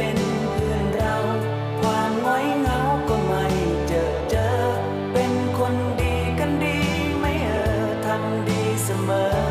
เป็นเพื่อนเรา ความง้อยเหงาก็ไม่เจอเจอ เป็นคนดีกันดีไมเออทำดีเสมอ